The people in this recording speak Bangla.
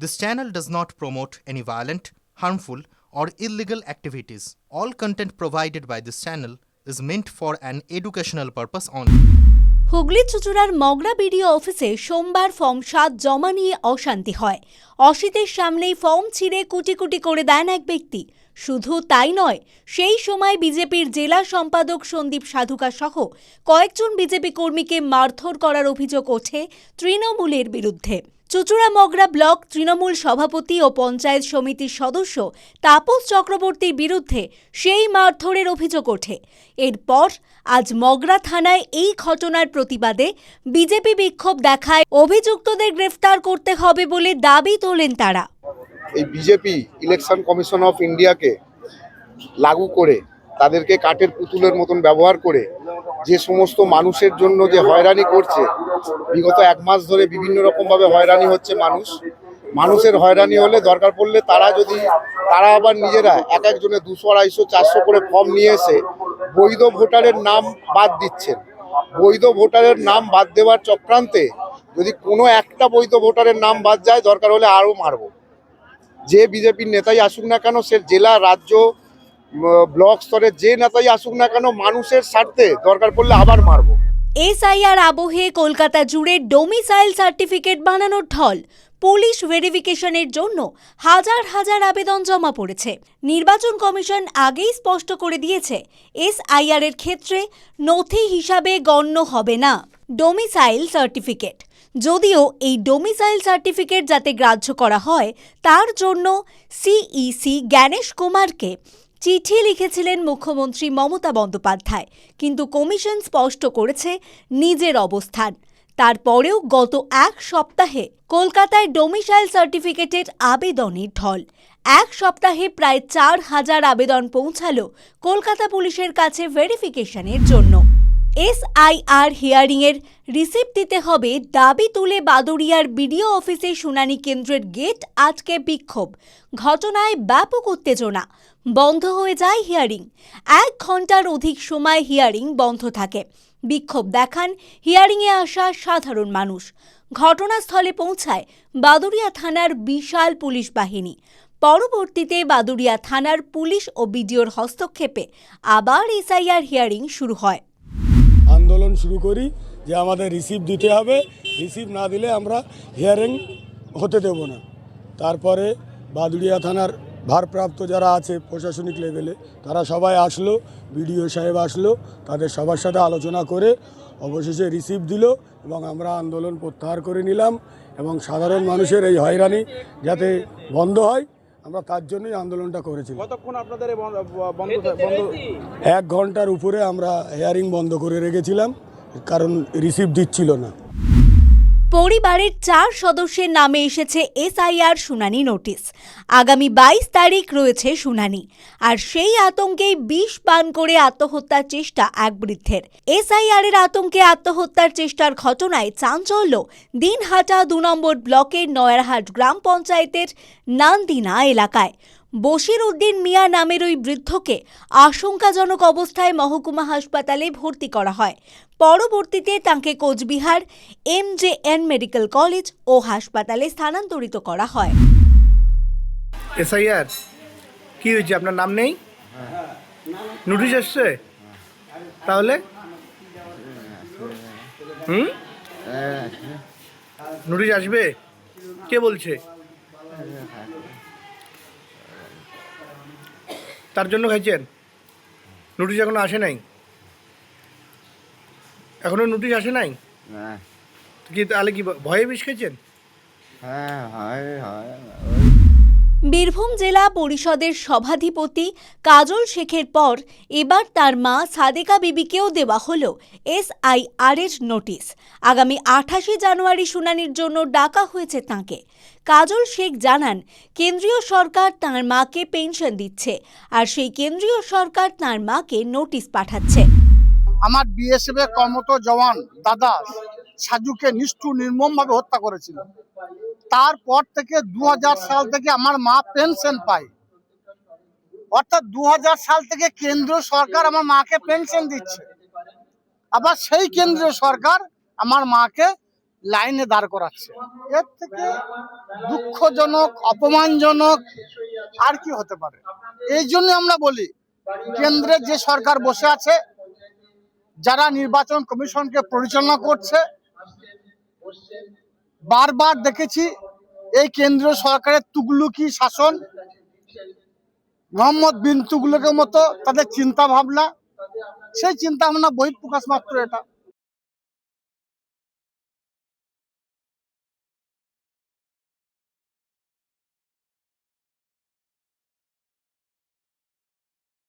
This channel does not promote any violent, harmful, or illegal activities. All content provided by this channel is meant for an educational purpose only. Hooghly চুচুড়ার Mogra BDO অফিসে সোমবার ফর্ম সাত জমা নিয়ে অশান্তি হয় অসিতের সামনেই ফর্ম ছিঁড়ে কুটি কুটি করে দেন এক ব্যক্তি শুধু তাই নয় সেই সময় বিজেপির জেলা সম্পাদক সন্দীপ সাধুকা সহ কয়েকজন বিজেপি কর্মীকে মারধর করার অভিযোগ ওঠে তৃণমূলের বিরুদ্ধে চুচুড়া মগরা ব্লক তৃণমূল সভাপতি ও পঞ্চায়েত সমিতির সদস্য তাপস চক্রবর্তীর বিরুদ্ধে সেই মারধরের অভিযোগ ওঠে। এরপর আজ মগরা থানায় এই ঘটনার প্রতিবাদে বিজেপি বিক্ষোভ দেখায়। অভিযুক্তদের গ্রেফতার করতে হবে বলে দাবি তোলেন তারা। এই বিজেপি ইলেকশন কমিশন অফ ইন্ডিয়াকে লাগু করে, তাদেরকে কাঠের পুতুলের মতন ব্যবহার করে, যে সমস্ত মানুষের জন্য যে হয়রানি করছে বিগত এক মাস ধরে বিভিন্ন রকমভাবে হয়রানি হচ্ছে মানুষ। মানুষের হয়রানি হলে দরকার পড়লে তারা যদি, তারা আবার নিজেরা এক একজনে দুশো, আড়াইশো, চারশো করে ফর্ম নিয়ে এসে বৈধ ভোটারের নাম বাদ দিচ্ছেন। বৈধ ভোটারের নাম বাদ দেওয়ার চক্রান্তে যদি কোনো একটা বৈধ ভোটারের নাম বাদ যায়, দরকার হলে আরও মারবো। যে বিজেপির নেতাই আসুক না কেন, সে জেলা, রাজ্য ব্লক স্তরের যে নেতাই আসুক না কেন, মানুষের স্বার্থে দরকার পড়লে আবার মারবো। এসআইআর আবহে কলকাতা জুড়ে ডোমিসাইল সার্টিফিকেট বানানোর ঢল। পুলিশ ভেরিফিকেশনের জন্য হাজার হাজার আবেদন জমা পড়েছে। নির্বাচন কমিশন আগেই স্পষ্ট করে দিয়েছে, এসআইআর এর ক্ষেত্রে নথি হিসাবে গণ্য হবে না। ডোমিসাইল সার্টিফিকেট যদিও এই ডোমিসাইল সার্টিফিকেট যাতে গ্রাহ্য করা হয়, তার জন্য সিইসি জ্ঞানেশ কুমারকে চিঠি লিখেছিলেন মুখ্যমন্ত্রী মমতা বন্দ্যোপাধ্যায়, কিন্তু কমিশন স্পষ্ট করেছে নিজের অবস্থান। তারপরেও গত এক সপ্তাহে কলকাতায় ডোমিসাইল সার্টিফিকেটের আবেদনের ঢল। এক সপ্তাহে প্রায় চার হাজার আবেদন পৌঁছালো কলকাতা পুলিশের কাছে ভেরিফিকেশনের জন্য। এসআইআর হিয়ারিংয়ের রিসিপ্ট দিতে হবে দাবি তুলে বাদুড়িয়ার বিডিও অফিসে শুনানি কেন্দ্রের গেট আটকে বিক্ষোভ। ঘটনায় ব্যাপক উত্তেজনা। বন্ধ হয়ে যায় হিয়ারিং। এক ঘণ্টার অধিক সময় হিয়ারিং বন্ধ থাকে। বিক্ষোভ দেখান হিয়ারিংয়ে আসা সাধারণ মানুষ। ঘটনাস্থলে পৌঁছায় বাদুড়িয়া থানার বিশাল পুলিশ বাহিনী। পরবর্তীতে বাদুড়িয়া থানার পুলিশ ও বিডিওর হস্তক্ষেপে আবার এসআইআর হিয়ারিং শুরু হয়। আন্দোলন শুরু করি যে আমাদের রিসিভ দিতে হবে। রিসিভ না দিলে আমরা হিয়ারিং হতে দেব না। তারপরে বাদুড়িয়া থানার ভারপ্রাপ্ত যারা আছে প্রশাসনিক লেভেলে তারা সবাই আসলো বিডিও সাহেব আসলো, তাদের সবার সাথে আলোচনা করে অবশেষে রিসিভ দিল এবং আমরা আন্দোলন প্রত্যাহার করে নিলাম এবং সাধারণ মানুষের এই হয়রানি যাতে বন্ধ হয়। আমরা তার জন্যই আন্দোলনটা করেছি কতক্ষণ আপনাদের বন্ধ এক ঘণ্টার উপরে আমরা হেয়ারিং বন্ধ করে রেখেছিলাম কারণ রিসিভ দিচ্ছিল না। পরিবারের চার সদস্যের নামে এসেছে এসআইআর শুনানি নোটিশ। আগামী বাইশ তারিখ রয়েছে শুনানি। আর সেই আতঙ্কেই বিষ পান করে আত্মহত্যার চেষ্টা এক বৃদ্ধের। এসআইআর এর আতঙ্কে আত্মহত্যার চেষ্টার ঘটনায় চাঞ্চল্য দিনহাটা দু নম্বর ব্লকের নয়ারহাট গ্রাম পঞ্চায়েতের নান্দিনা এলাকায়। বশির উদ্দিন মিয়া নামের ওই বৃদ্ধকে আশঙ্কাজনক অবস্থায় মহকুমা হাসপাতালে ভর্তি করা হয়। পরবর্তীতে তাঁকে Coochbehar M J N medical college ও হাসপাতালে স্থানান্তরিত করা হয়। এসআইআর? কি হয়েছে? আপনার নাম নেই? নোটিশ এসছে তাহলে? হুম? নোটিশ আসবে? কে বলছে? তার জন্য খাইছেন? নোটিশ এখনও আসে নাই? এখনও নোটিশ আসে নাই? না কি তাহলে কি ভয়ে বিষ খেয়েছেন? হ্যাঁ হয় হয়। বীরভূম জেলা পরিষদের সভাধিপতি কাজল শেখের পর এবার তার মা সাদেকা বিবিকেও দেওয়া হল এসআইআর এর নোটিশ আগামী আঠাশে জানুয়ারি শুনানির জন্য ডাকা হয়েছে তাঁকে। কাজল শেখ জানান কেন্দ্রীয় সরকার তাঁর মাকে পেনশন দিচ্ছে আর সেই কেন্দ্রীয় সরকার তাঁর মাকে নোটিশ পাঠাচ্ছে। আমার বিএসএফ এর কর্মরত জওয়ান দাদা সাজুকে নিষ্ঠুর নির্মমভাবে হত্যা করেছিল। তারপর থেকে দু হাজার সাল থেকে আমার মা পেনশন পায়। অর্থাৎ দু হাজার সাল থেকে কেন্দ্রীয় সরকার আমার মাকে পেনশন দিচ্ছে। আবার সেই কেন্দ্রীয় সরকার আমার মাকে লাইনে দাঁড় করাচ্ছে। এর থেকে দুঃখজনক, অপমানজনক আর কি হতে পারে? এই জন্য আমরা বলি, কেন্দ্রে যে সরকার বসে আছে যারা নির্বাচন কমিশনকে পরিচালনা করছে, বারবার দেখেছি এই কেন্দ্রীয় সরকারের তুগলুকি শাসন, মোহাম্মদ বিন তুগলুকের মতো তাদের চিন্তা ভাবনা সেই চিন্তা ভাবনা বহিঃপ্রকাশ মাত্র এটা।